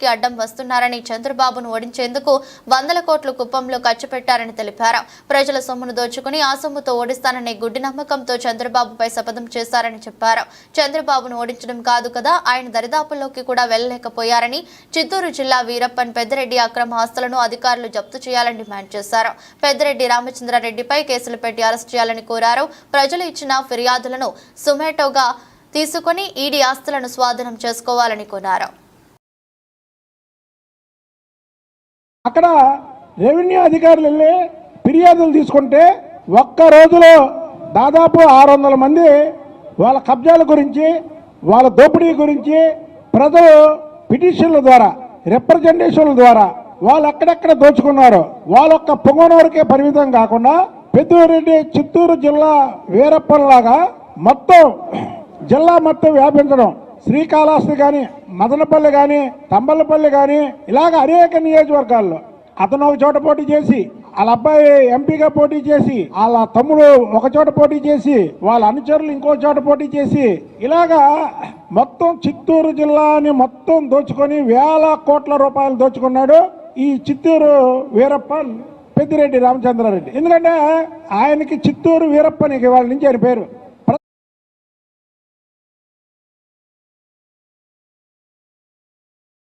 అభివృద్ధికి అడ్డం వస్తున్నారని చంద్రబాబును ఓడించేందుకు వందల కోట్లు కుప్పంలో ఖర్చు పెట్టారని తెలిపారు. ప్రజల సొమ్మును దోచుకుని ఆ సొమ్ముతో ఓడిస్తాననే గుడ్డి నమ్మకంతో చంద్రబాబుపై శపథం చేశారని చెప్పారు. చంద్రబాబును ఓడించడం కాదు కదా ఆయన దరిదాపుల్లోకి కూడా వెళ్ళలేకపోయారని చిత్తూరు జిల్లా వీరప్పన్ పెద్దిరెడ్డి అక్రమ ఆస్తులను అధికారులు జప్తు చేయాలని డిమాండ్ చేశారు. పెద్దిరెడ్డి రామచంద్రారెడ్డిపై కేసులు పెట్టి అరెస్ట్ చేయాలని కోరారు. ప్రజలు ఇచ్చిన ఫిర్యాదులను సుమేటోగా తీసుకుని ఈడీ ఆస్తులను స్వాధీనం చేసుకోవాలని కోరారు. అక్కడ రెవెన్యూ అధికారులు వెళ్ళి ఫిర్యాదులు తీసుకుంటే ఒక్క రోజులో దాదాపు ఆరు వందల మంది వాళ్ళ కబ్జాల గురించి వాళ్ళ దోపిడీ గురించి ప్రజలు పిటిషన్ల ద్వారా రిప్రజెంటేషన్ల ద్వారా వాళ్ళు ఎక్కడెక్కడ దోచుకున్నారో వాళ్ళొక్క పొంగనూరుకే పరిమితం కాకుండా పెద్దూరెడ్డి చిత్తూరు జిల్లా వీరప్పలాగా మొత్తం జిల్లా మొత్తం వ్యాపించడం శ్రీకాళహస్తి కానీ మదనపల్లి కానీ తంబలపల్లి కానీ ఇలాగ అనేక నియోజకవర్గాల్లో అతను ఒక చోట పోటీ చేసి వాళ్ళ అబ్బాయి ఎంపీగా పోటీ చేసి వాళ్ళ తమ్ముడు ఒక చోట పోటీ చేసి వాళ్ళ అనుచరులు ఇంకో చోట పోటీ చేసి ఇలాగా మొత్తం చిత్తూరు జిల్లాని మొత్తం దోచుకొని వేల కోట్ల రూపాయలు దోచుకున్నాడు ఈ చిత్తూరు వీరప్పన్ పెద్దిరెడ్డి రామచంద్రారెడ్డి. ఎందుకంటే ఆయనకి చిత్తూరు వీరప్పనికి వాళ్ళ నుంచి ఆయన పేరు.